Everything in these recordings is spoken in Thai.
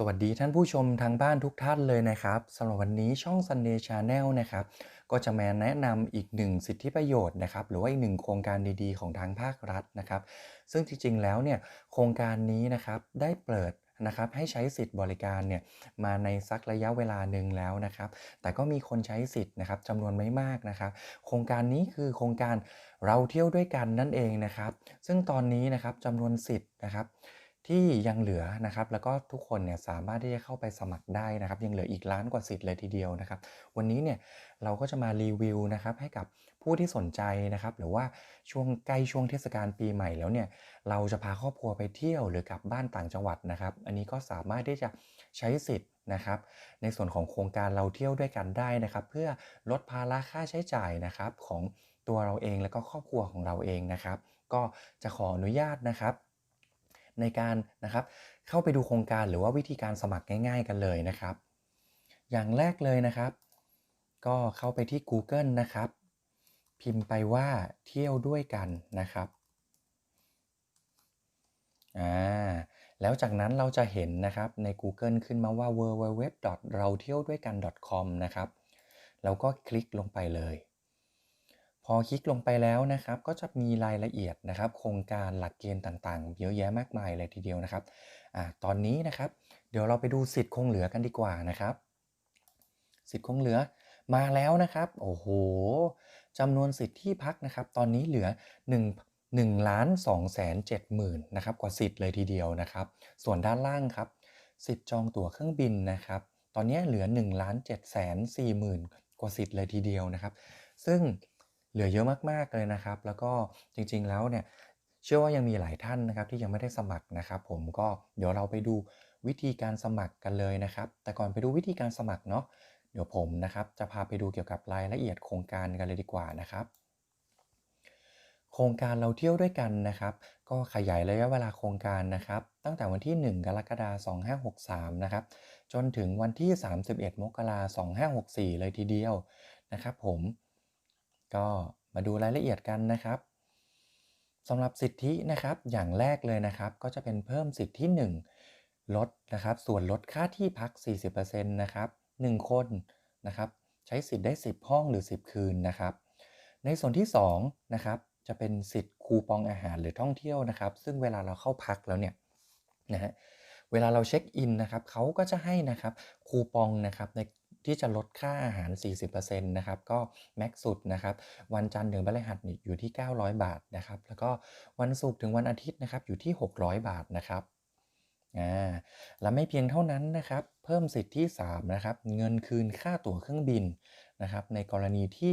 สวัสดีท่านผู้ชมทางบ้านทุกท่านเลยนะครับสำหรับวันนี้ช่อง Sunday Channel นะครับก็จะมาแนะนำอีกหนึ่งสิทธิประโยชน์นะครับหรือว่าอีกหนึ่งโครงการดีๆ ของทางภาครัฐนะครับ ซึ่งจริงๆแล้วเนี่ยโครงการนี้นะครับได้เปิดนะครับให้ใช้สิทธิ์บริการเนี่ยมาในสักระยะเวลาหนึ่งแล้วนะครับ แต่ก็มีคนใช้สิทธิ์นะครับจำนวนไม่มากนะครับ โครงการนี้คือโครงการเราเที่ยวด้วยกันนั่นเองนะครับ ซึ่งตอนนี้นะครับจำนวนสิทธิ์นะครับ ที่ยังเหลือนะครับ แล้วก็ทุกคนเนี่ยสามารถที่จะเข้าไปสมัครได้นะครับ ยังเหลืออีกล้านกว่าสิทธิ์เลยทีเดียวนะครับ วันนี้เนี่ยเราก็จะมารีวิวนะครับให้กับผู้ที่สนใจนะครับ หรือว่าช่วงใกล้ช่วงเทศกาลปีใหม่แล้วเนี่ยเราจะพาครอบครัวไปเที่ยวหรือกลับบ้านต่างจังหวัดนะครับ อันนี้ก็สามารถที่จะใช้สิทธิ์นะครับ ในส่วนของโครงการเราเที่ยวด้วยกันได้นะครับ เพื่อลดภาระค่าใช้จ่ายนะครับของตัวเราเองแล้วก็ครอบครัวของเราเองนะครับ ก็จะขออนุญาตนะครับ ในการนะครับเข้าไปดูโครงการหรือว่าวิธีการสมัครง่าย ๆ กันเลยนะครับ อย่างแรกเลยนะครับ ก็เข้าไปที่ Google นะครับ พิมพ์ไปว่าเที่ยวด้วยกันนะครับอ่าแล้วจากนั้นเราจะเห็นนะครับใน Google ขึ้นมาว่า www เราเที่ยวด้วยกัน .com นะครับแล้วก็คลิกลงไปเลย พอคลิกลงไปแล้วนะครับ ก็จะมีรายละเอียดนะครับ โครงการหลักเกณฑ์ต่างๆ เยอะแยะมากมายเลยทีเดียวนะครับอตอนนี้นะครับ เดี๋ยวเราไปดูสิทธิ์คงเหลือกันดีกว่านะครับ สิทธิ์คงเหลือมาแล้วนะครับ โอ้โหจำนวนสิทธิ์ที่พักนะครับ ตอนนี้เหลือ 1 1ล้าน2แสน7หมื่นนะครับกว่าสิทธิ์เลยทีเดียวนะครับ ส่วนด้านล่างครับ สิทธิ์จองตั๋วเครื่องบินนะครับ ตอนนี้เหลือ1ล้าน7แสน4หมื่นกว่าสิทธิ์เลยทีเดียวนะครับ ซึ่ง เหลือเยอะมากๆเลยนะครับ แล้วก็จริงๆแล้วเนี่ยเชื่อว่ายังมีหลายท่านนะครับที่ยังไม่ได้สมัครนะครับ ผมก็เดี๋ยวเราไปดูวิธีการสมัครกันเลยนะครับ แต่ก่อนไปดูวิธีการสมัครเนาะเดี๋ยวผมนะครับจะพาไปดูเกี่ยวกับรายละเอียดโครงการกันเลยดีกว่านะครับ โครงการเราเที่ยวด้วยกันนะครับ ก็ขยายระยะเวลาโครงการนะครับ ตั้งแต่วันที่ 1 กรกฎาคม 2563 นะครับ จนถึงวันที่ 31 มกราคม 2564 เลยทีเดียวนะครับ ผม ก็มาดูรายละเอียดกันนะครับสำหรับสิทธินะครับอย่างแรกเลยนะครับ ก็จะเป็นเพิ่มสิทธิ 1 ลดนะครับ ส่วนลดค่าที่พัก 40%นะครับ1คนนะครับใช้สิทธิ์ได้ 10 ห้องหรือ 10 คืนนะครับ ในส่วนที่2นะครับจะเป็นสิทธิ์คูปองอาหารหรือท่องเที่ยวนะครับ ซึ่งเวลาเราเข้าพักแล้วเนี่ยนะฮะเวลาเราเช็คอินนะครับเขาก็จะให้นะครับคูปองนะครับใน ที่จะลดค่าอาหาร 40%นะครับ ก็แม็กสุดนะครับ วันจันทร์ถึงพฤหัสอยู่ที่ 900 บาทนะครับ แล้วก็วันศุกร์ถึงวันอาทิตย์นะครับ อยู่ที่ 600 บาทนะครับอ่าและไม่เพียงเท่านั้นนะครับ เพิ่มสิทธิ์ที่ 3 นะครับ เงินคืนค่าตั๋วเครื่องบินนะครับ ในกรณีที่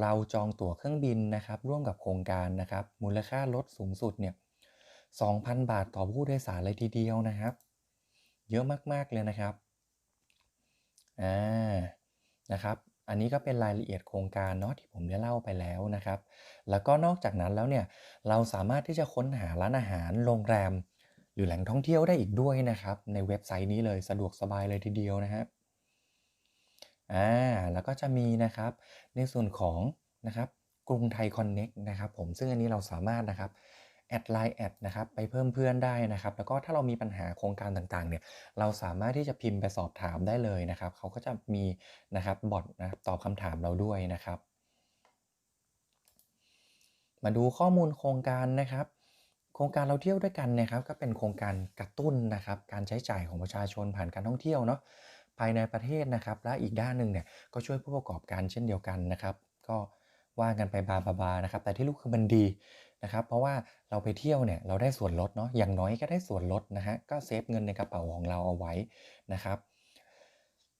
เราจองตั๋วเครื่องบินนะครับ ร่วมกับโครงการนะครับ มูลค่าลดสูงสุดเนี่ย 2,000 บาทต่อผู้โดยสารเลยทีเดียวนะครับ เยอะมากๆเลยนะครับ อ่านะครับอันนี้ก็เป็นรายละเอียดโครงการเนาะที่ผมได้เล่าไปแล้วนะครับ แล้วก็นอกจากนั้นแล้วเนี่ยเราสามารถที่จะค้นหาร้านอาหารโรงแรม หรือแหล่งท่องเที่ยวได้อีกด้วยนะครับ ในเว็บไซต์นี้เลยสะดวกสบายเลยทีเดียวนะครับอ่าแล้วก็จะมีนะครับในส่วนของนะครับกรุงไทยคอนเน็กนะครับผมซึ่งอันนี้เราสามารถนะครับ แอดไลน์แอดนะครับไปเพิ่มเพื่อนได้นะครับ แล้วก็ถ้าเรามีปัญหาโครงการต่างๆเนี่ยเราสามารถที่จะพิมพ์ไปสอบถามได้เลยนะครับเขาก็จะมีนะครับบอทนะครับตอบคำถามเราด้วยนะครับ มาดูข้อมูลโครงการนะครับ โครงการเราเที่ยวด้วยกันนะครับ ก็เป็นโครงการกระตุ้นนะครับ การใช้จ่ายของประชาชนผ่านการท่องเที่ยวเนาะภายในประเทศนะครับ และอีกด้านหนึ่งเนี่ยก็ช่วยผู้ประกอบการเช่นเดียวกันนะครับ ก็ ว่ากันไปบาบาๆนะครับ แต่ที่รู้คือมันดีนะครับ เพราะว่าเราไปเที่ยวเนี่ยเราได้ส่วนลดเนาะ อย่างน้อยก็ได้ส่วนลดนะฮะ ก็เซฟเงินในกระเป๋าของเราเอาไว้นะครับ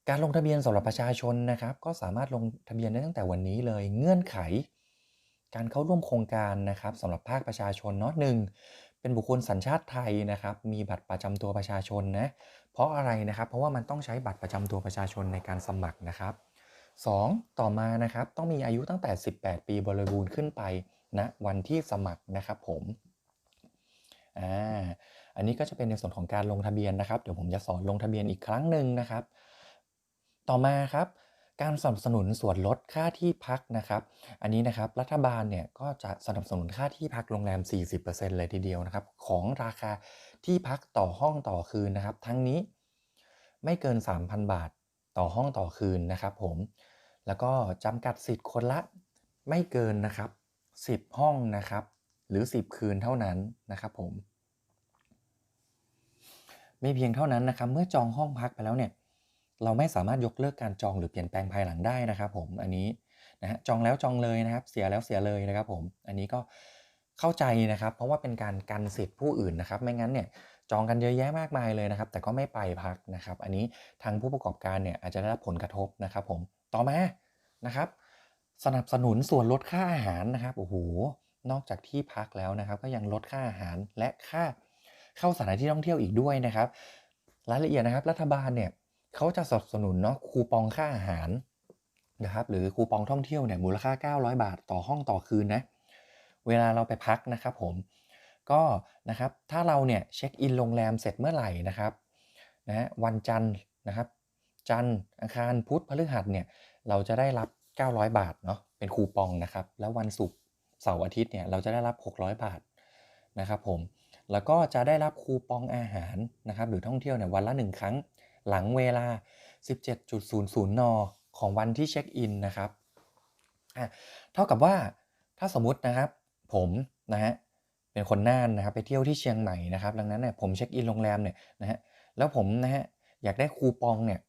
การลงทะเบียนสำหรับประชาชนนะครับ ก็สามารถลงทะเบียนได้ตั้งแต่วันนี้เลย เงื่อนไข การเข้าร่วมโครงการนะครับสำหรับภาคประชาชนเนาะหนึ่งเป็นบุคคลสัญชาติไทยนะครับ มีบัตรประจำตัวประชาชนนะ เพราะอะไรนะครับ เพราะว่ามันต้องใช้บัตรประจำตัวประชาชนในการสมัครนะครับ 2. ต่อมานะครับต้องมีอายุตั้งแต่ 18 ปีบริบูรณ์ขึ้นไปณนะวันที่สมัครนะครับผมอ่าอันนี้ก็จะเป็นในส่วนของการลงทะเบียนนะครับ เดี๋ยวผมจะสอนลงทะเบียนอีกครั้งหนึ่งนะครับ ต่อมาครับการสนับสนุนส่วนลดค่าที่พักนะครับ อันนี้นะครับรัฐบาลเนี่ยก็จะสนับสนุนค่าที่พักโรงแรม 40%เลยทีเดียวนะครับของราคาที่พักต่อห้องต่อคืนนะครับ ทั้งนี้ไม่เกิน 3,000 บาท ต่อห้องต่อคืนนะครับผม แล้วก็จำกัดสิทธิ์คนละไม่เกินนะครับ 10 ห้องนะครับ หรือ 10 คืนเท่านั้นนะครับผมไม่เพียงเท่านั้นนะครับ เมื่อจองห้องพักไปแล้วเนี่ย เราไม่สามารถยกเลิกการจองหรือเปลี่ยนแปลงภายหลังได้นะครับ ผม อันนี้นะฮะจองแล้วจองเลยนะครับ เสียแล้วเสียเลยนะครับ ผม อันนี้ก็เข้าใจนะครับ เพราะว่าเป็นการกันสิทธิ์ผู้อื่นนะครับ ไม่งั้นเนี่ย จองกันเยอะแยะมากมายเลยนะครับ แต่ก็ไม่ไปพักนะครับ อันนี้ทางผู้ประกอบการเนี่ยอาจจะได้รับผลกระทบนะครับผมต่อมานะครับ สนับสนุนส่วนลดค่าอาหารนะครับโอ้โหนอกจากที่พักแล้วนะครับ ก็ยังลดค่าอาหารและค่าเข้าสถานที่ท่องเที่ยวอีกด้วยนะครับ รายละเอียดนะครับรัฐบาลเนี่ยเขาจะสนับสนุนเนาะคูปองค่าอาหารนะครับหรือคูปองท่องเที่ยวเนี่ยมูลค่า 900 บาทต่อห้องต่อคืนนะเวลาเราไปพักนะครับผม ก็นะครับถ้าเราเนี่ยเช็คอินโรงแรมเสร็จเมื่อไหร่นะครับนะวันจันทร์นะครับ จันทร์อังคารพุธพฤหัสเนี่ยเราจะได้รับ 900 บาทเนาะเป็นคูปองนะครับ แล้ววันศุกร์เสาร์อาทิตย์เนี่ยเราจะได้รับ 600 บาทนะครับผมแล้วก็จะได้รับคูปองอาหารนะครับหรือท่องเที่ยวเนี่ยวันละ 1 ครั้งหลังเวลา 17.00 น ของวันที่เช็คอินนะครับอะเท่ากับว่าถ้าสมมุตินะครับผมนะฮะ เป็นคนน่านนะครับไปเที่ยวที่เชียงใหม่นะครับดังนั้นเนี่ยผมเช็คอินโรงแรมเนี่ยนะฮะแล้วผมนะฮะอยากได้คูปองเนี่ย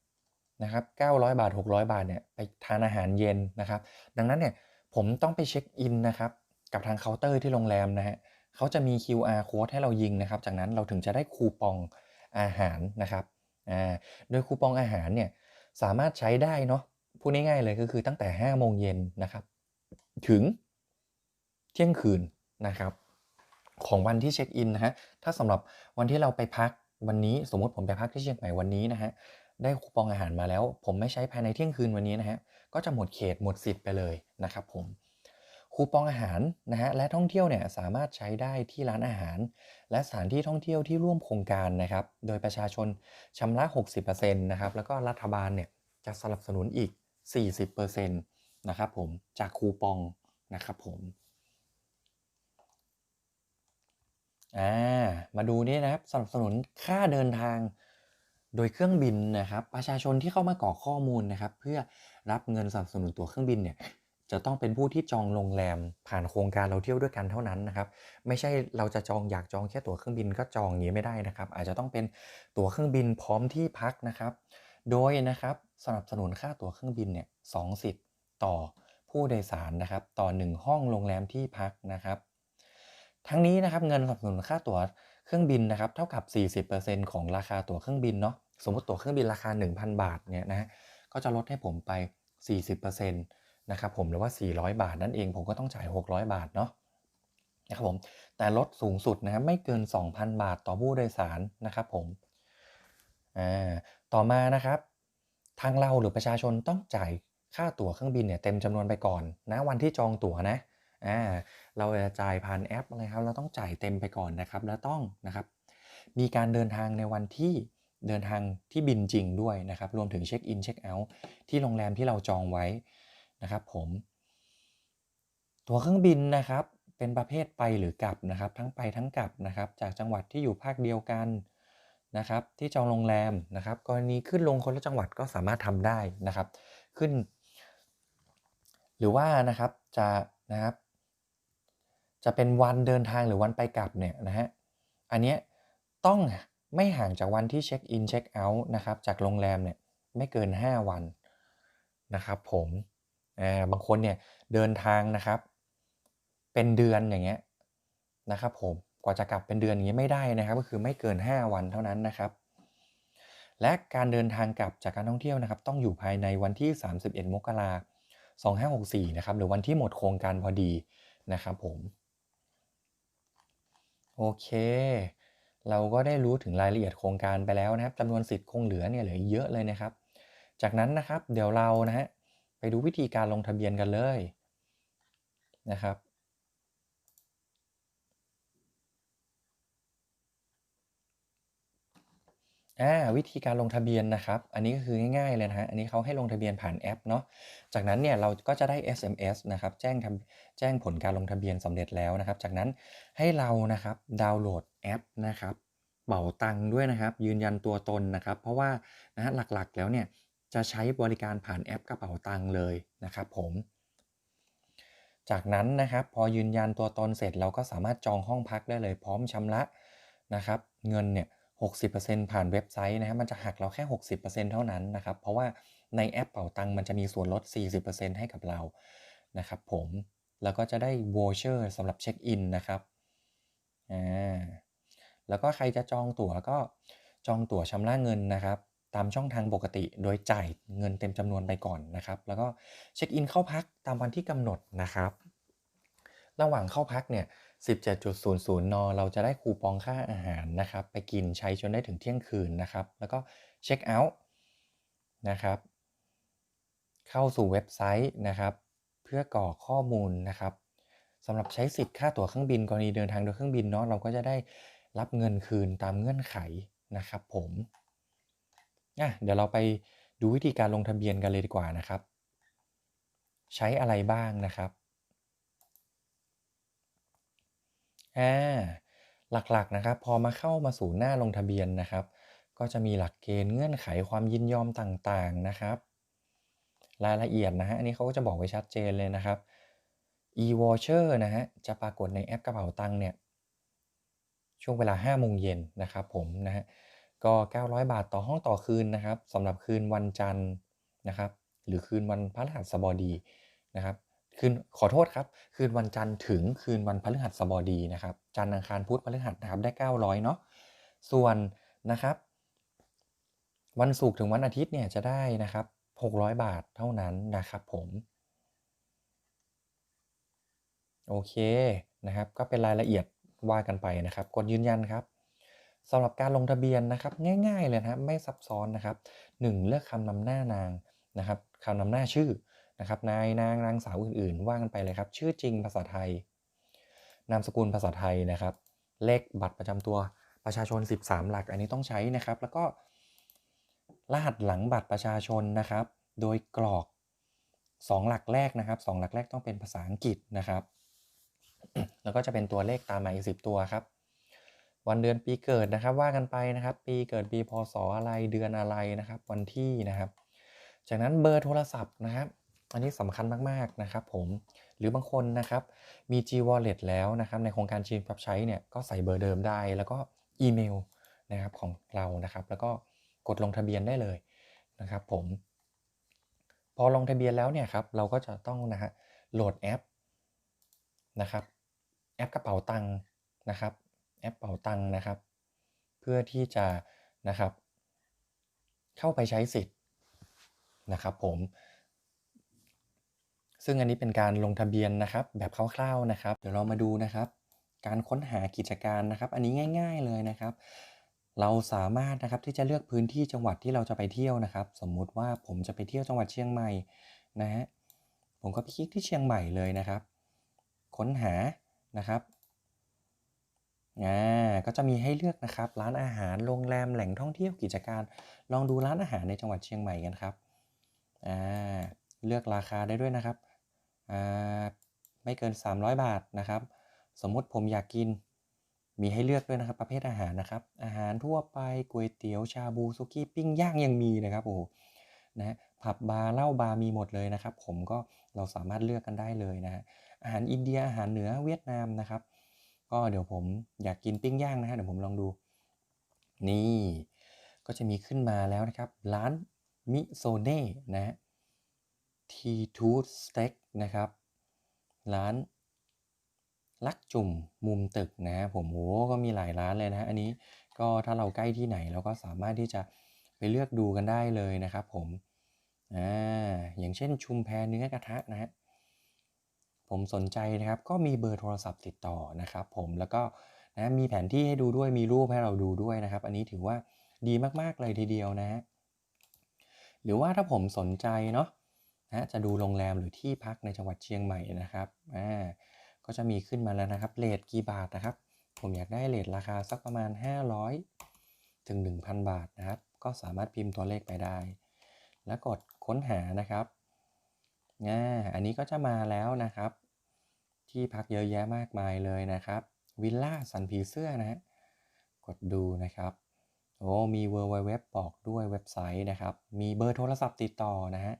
นะครับ900 บาท 600 บาทเนี่ยไปทานอาหารเย็นนะครับ ดังนั้นเนี่ยผมต้องไปเช็คอินนะครับกับทางเคาน์เตอร์ที่โรงแรมนะฮะเขาจะมี QR code ให้เรายิงนะครับ จากนั้นเราถึงจะได้คูปองอาหารนะครับอ่าโดยคูปองอาหารเนี่ยสามารถใช้ได้เนาะพูดง่ายๆเลยก็คือตั้งแต่5โมงเย็นนะครับ ถึงเที่ยงคืนนะครับ ของวันที่เช็คอินนะฮะ ถ้าสำหรับวันที่เราไปพักวันนี้สมมติผมไปพักที่เชียงใหม่วันนี้นะฮะ ได้คูปองอาหารมาแล้ว ผมไม่ใช้ภายในเที่ยงคืนวันนี้นะฮะ ก็จะหมดเขตหมดสิทธิ์ไปเลยนะครับผม คูปองอาหารนะฮะและท่องเที่ยวเนี่ยสามารถใช้ได้ที่ร้านอาหาร และสถานที่ท่องเที่ยวที่ร่วมโครงการนะครับ โดยประชาชนชำระ 60%นะครับ แล้วก็รัฐบาลเนี่ยจะสนับสนุนอีก 40%นะครับผมจากคูปองนะครับผม อ่ามาดูนี่นะครับสนับสนุนค่าเดินทางโดยเครื่องบินนะครับ ประชาชนที่เข้ามากรอกข้อมูลนะครับ เพื่อรับเงินสนับสนุนตั๋วเครื่องบินเนี่ยจะต้องเป็นผู้ที่จองโรงแรมผ่านโครงการเราเที่ยวด้วยกันเท่านั้นนะครับ ไม่ใช่เราจะจองอยากจองแค่ตั๋วเครื่องบินก็จองอย่างนี้ไม่ได้นะครับ อาจจะต้องเป็นตั๋วเครื่องบินพร้อมที่พักนะครับ โดยนะครับสนับสนุนค่าตั๋วเครื่องบินเนี่ยสองสิทธิ์ต่อผู้โดยสารนะครับ ต่อ 1 ห้องโรงแรมที่พักนะครับ ทั้งนี้นะครับเงินสนับสนุนค่าตั๋วเครื่องบินนะครับเท่ากับ 40%ของราคาตั๋วเครื่องบินเนาะสมมติตั๋วเครื่องบินราคา 1,000 บาทเนี่ยนะก็จะลดให้ผมไป 40%นะครับผมหรือว่า 400 บาทนั่นเองผมก็ต้องจ่าย 600 บาทเนาะนะครับผมแต่ลดสูงสุดนะครับไม่เกิน 2,000 บาทต่อผู้โดยสารนะครับผมอ่าต่อมานะครับ ทางเราหรือประชาชนต้องจ่ายค่าตั๋วเครื่องบินเนี่ยเต็มจำนวนไปก่อนนะวันที่จองตั๋วนะ อ่าเราจะจ่ายผ่านแอปอะไรครับ เราต้องจ่ายเต็มไปก่อนนะครับ แล้วต้องนะครับมีการเดินทางในวันที่เดินทางที่บินจริงด้วยนะครับ รวมถึงเช็คอินเช็คเอาท์ที่โรงแรมที่เราจองไว้นะครับผมตั๋วเครื่องบินนะครับเป็นประเภทไปหรือกลับนะครับ ทั้งไปทั้งกลับนะครับ จากจังหวัดที่อยู่ภาคเดียวกันนะครับ ที่จองโรงแรมนะครับ กรณีขึ้นลงคนละจังหวัดก็สามารถทำได้นะครับ ขึ้น หรือว่านะครับจะนะครับ จะเป็นวันเดินทางหรือวันไปกลับเนี่ยนะฮะ อันนี้ต้องไม่ห่างจากวันที่เช็คอินเช็คเอาท์นะครับจากโรงแรมเนี่ยไม่เกิน 5 วันนะครับผมาบางคนเนี่ยเดินทางนะครับ เป็นเดือนอย่างเงี้ยนะครับผมกว่าจะกลับเป็นเดือนอย่างเงี้ยไม่ได้นะครับ ก็คือไม่เกิน 5 วันเท่านั้นนะครับ และการเดินทางกลับจากการท่องเที่ยวนะครับ ต้องอยู่ภายในวันที่ 31 มกราคม2564 นะครับหรือวันที่หมดโครงการพอดีนะครับผม โอเค เราก็ได้รู้ถึงรายละเอียดโครงการไปแล้วนะครับจำนวนสิทธิ์คงเหลือเนี่ยเหลือเยอะเลยนะครับ จากนั้นนะครับเดี๋ยวเรานะฮะไปดูวิธีการลงทะเบียนกันเลยนะครับ อ่าวิธีการลงทะเบียนนะครับ อันนี้ก็คือง่ายๆเลยนะฮะ อันนี้เขาให้ลงทะเบียนผ่านแอปเนาะ จากนั้นเนี่ยเราก็จะได้ SMS นะครับแจ้งทำแจ้งผลการลงทะเบียนสำเร็จแล้วนะครับ จากนั้นให้เรานะครับดาวน์โหลดแอปนะครับเป๋าตังค์ด้วยนะครับ ยืนยันตัวตนนะครับ เพราะว่านะฮะหลักๆแล้วเนี่ยจะใช้บริการผ่านแอปกระเป๋าตังค์เลยนะครับผม จากนั้นนะครับพอยืนยันตัวตนเสร็จเราก็สามารถจองห้องพักได้เลย พร้อมชำระนะครับ เงินเนี่ย 60%ผ่านเว็บไซต์นะครับมันจะหักเราแค่ 60%เท่านั้นนะครับ เพราะว่าในแอปเป๋าตังมันจะมีส่วนลด 40%ให้กับเรานะครับผมแล้วก็จะได้วอเชอร์สำหรับเช็คอินนะครับอ่าแล้วก็ใครจะจองตั๋วก็จองตั๋วชำระเงินนะครับ ตามช่องทางปกติโดยจ่ายเงินเต็มจำนวนไปก่อนนะครับ แล้วก็เช็คอินเข้าพักตามวันที่กำหนดนะครับ ระหว่างเข้าพักเนี่ย 17.00 น เราจะได้คูปองค่าอาหารนะครับ ไปกินใช้จนได้ถึงเที่ยงคืนนะครับ แล้วก็เช็คเอาท์นะครับ เข้าสู่เว็บไซต์นะครับ เพื่อกรอกข้อมูลนะครับสำหรับใช้สิทธิ์ค่าตั๋วเครื่องบินกรณีเดินทางโดยเครื่องบินเนาะเราก็จะได้รับเงินคืนตามเงื่อนไขนะครับ ผมอะเดี๋ยวเราไปดูวิธีการลงทะเบียนกันเลยดีกว่านะครับ ใช้อะไรบ้างนะครับ อ่าหลักๆนะครับ พอมาเข้ามาสู่หน้าลงทะเบียนนะครับ ก็จะมีหลักเกณฑ์เงื่อนไขความยินยอมต่างๆนะครับ รายละเอียดนะฮะอันนี้เขาก็จะบอกไว้ชัดเจนเลยนะครับ e-voucher นะฮะจะปรากฏในแอปกระเป๋าตังค์เนี่ยช่วงเวลา5โมงเย็นนะครับผมนะฮะก็ 900 บาทต่อห้องต่อคืนนะครับสำหรับคืนวันจันทร์นะครับ หรือคืนวันพฤหัสบดีนะครับ คืนขอโทษครับ คืนวันจันทร์ถึงคืนวันพฤหัสบดีนะครับ จันทร์อังคารพุธพฤหัสนะครับได้ 900เนาะส่วนนะครับ วันศุกร์ถึงวันอาทิตย์เนี่ยจะได้นะครับ 600 บาทเท่านั้นนะครับผมโอเคนะครับ ก็เป็นรายละเอียดว่ากันไปนะครับกดยืนยันครับสำหรับการลงทะเบียนนะครับ ง่าย ๆเลยนะครับไม่ซับซ้อนนะครับ 1. เลือกคำนำหน้านางนะครับคำนำหน้าชื่อ นะครับนายนางนางสาวอื่นๆ ว่ากันไปเลยครับ ชื่อจริงภาษาไทย นามสกุลภาษาไทยนะครับ เลขบัตรประจำตัวประชาชน 13 หลัก อันนี้ต้องใช้นะครับ แล้วก็รหัสหลังบัตรประชาชนนะครับ โดยกรอก 2 หลักแรกนะครับ 2 หลักแรกต้องเป็นภาษาอังกฤษนะครับ แล้วก็จะเป็นตัวเลขตามมาอีก10ตัวครับ วันเดือนปีเกิดนะครับ ว่ากันไปนะครับ ปีเกิดปีพศอะไรเดือนอะไรนะครับ วันที่นะครับ จากนั้นเบอร์โทรศัพท์นะครับ อันนี้สำคัญมากๆนะครับผมหรือบางคนนะครับมี G Wallet แล้วนะครับในโครงการจีนปรับใช้เนี่ยก็ใส่เบอร์เดิมได้ แล้วก็อีเมลนะครับของเรานะครับแล้วก็กดลงทะเบียนได้เลยนะครับผมพอลงทะเบียนแล้วเนี่ยครับเราก็จะต้องนะฮะโหลดแอปนะครับแอปกระเป๋าตังค์นะครับแอปเป๋าตังค์นะครับ เพื่อที่จะนะครับ เข้าไปใช้สิทธิ์นะครับผม ซึ่งอันนี้เป็นการลงทะเบียนนะครับแบบคร่าวๆนะครับ เดี๋ยวเรามาดูนะครับ การค้นหากิจการนะครับ อันนี้ง่าย ๆเลยนะครับ เราสามารถนะครับที่จะเลือกพื้นที่จังหวัดที่เราจะไปเที่ยวนะครับ สมมุติว่าผมจะไปเที่ยวจังหวัดเชียงใหม่นะฮะผมก็คลิกที่เชียงใหม่เลยนะครับ ค้นหานะครับอ่าก็จะมีให้เลือกนะครับ ร้านอาหารโรงแรมแหล่งท่องเที่ยวกิจการ ลองดูร้านอาหารในจังหวัดเชียงใหม่กันครับอ่าเลือกราคาได้ด้วยนะครับ ไม่เกิน 300 บาทนะครับ สมมุติผมอยากกินมีให้เลือกด้วยนะครับประเภทอาหารนะครับ อาหารทั่วไปก๋วยเตี๋ยวชาบูซุกี้ปิ้งย่างยังมีนะครับโอ้นะผับบาร์เหล้าบาร์มีหมดเลยนะครับ ผมก็เราสามารถเลือกกันได้เลยนะฮะอาหารอินเดียอาหารเหนือเวียดนามนะครับ ก็เดี๋ยวผมอยากกินปิ้งย่างนะฮะเดี๋ยวผมลองดู นี่ ก็จะมีขึ้นมาแล้วนะครับ ร้านมิโซเน่นะ ทีทูสสเต็กนะครับ ร้านลักจุ่มมุมตึกนะผมโอ้ก็มีหลายร้านเลยนะฮะอันนี้ก็ถ้าเราใกล้ที่ไหนเราก็สามารถที่จะไปเลือกดูกันได้เลยนะครับผมอ่าอย่างเช่นชุมแพเนื้อกระทะนะฮะผมสนใจนะครับก็มีเบอร์โทรศัพท์ติดต่อนะครับผมแล้วก็นะมีแผนที่ให้ดูด้วยมีรูปให้เราดูด้วยนะครับ อันนี้ถือว่าดีมากๆเลยทีเดียวนะฮะหรือว่าถ้าผมสนใจเนาะ นะจะดูโรงแรมหรือที่พักในจังหวัดเชียงใหม่นะครับอ่าก็จะมีขึ้นมาแล้วนะครับเลทกี่บาทนะครับ ผมอยากได้เลทราคาสักประมาณ 500 ถึง 1,000 บาทนะครับ ก็สามารถพิมพ์ตัวเลขไปได้ แล้วกดค้นหานะครับอ่าอันนี้ก็จะมาแล้วนะครับ ที่พักเยอะแยะมากมายเลยนะครับวิลล่าสันผีเสื้อนะฮะกดดูนะครับโอ้มี www บบอกด้วยเว็บไซต์นะครับ มีเบอร์โทรศัพท์ติดต่อนะฮะ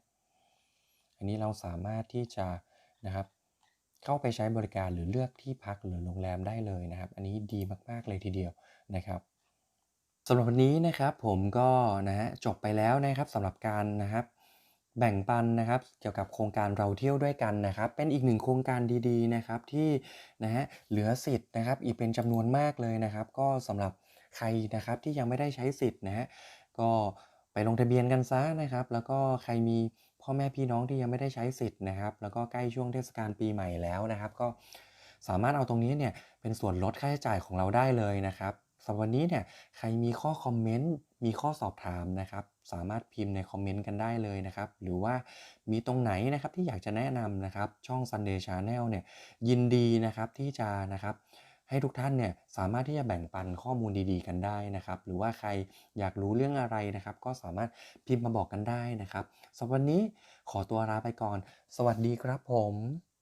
นนี้เราสามารถที่จะนะครับเข้าไปใช้บริการหรือเลือกที่พักหรือโรงแรมได้เลยนะครับ อันนี้ดีมาก ๆ เลยทีเดียวนะครับสำหรับวันนี้นะครับผมก็นะฮะจบไปแล้วนะครับสำหรับการนะครับแบ่งปันนะครับเกี่ยวกับโครงการเราเที่ยวด้วยกันนะครับ เป็นอีกหนึ่งโครงการดีๆนะครับที่นะฮะเหลือสิทธิ์นะครับ อีกเป็นจำนวนมากเลยนะครับ ก็สำหรับใครนะครับที่ยังไม่ได้ใช้สิทธิ์นะฮะก็ไปลงทะเบียนกันซะนะครับ แล้วก็ใครมี พ่อแม่พี่น้องที่ยังไม่ได้ใช้สิทธิ์นะครับ แล้วก็ใกล้ช่วงเทศกาลปีใหม่แล้วนะครับ ก็สามารถเอาตรงนี้เนี่ยเป็นส่วนลดค่าใช้จ่ายของเราได้เลยนะครับสำหรับวันนี้เนี่ยใครมีข้อคอมเมนต์มีข้อสอบถามนะครับ สามารถพิมพ์ในคอมเมนต์กันได้เลยนะครับ หรือว่ามีตรงไหนนะครับที่อยากจะแนะนำนะครับ ช่อง Sunday Channel เนี่ยยินดีนะครับที่จะนะครับ ให้ทุกท่านเนี่ยสามารถที่จะแบ่งปันข้อมูลดีๆ กันได้นะครับ หรือว่าใครอยากรู้เรื่องอะไรนะครับ ก็สามารถพิมพ์มาบอกกันได้นะครับสำหรับวันนี้ขอตัวลาไปก่อน สวัสดีครับผม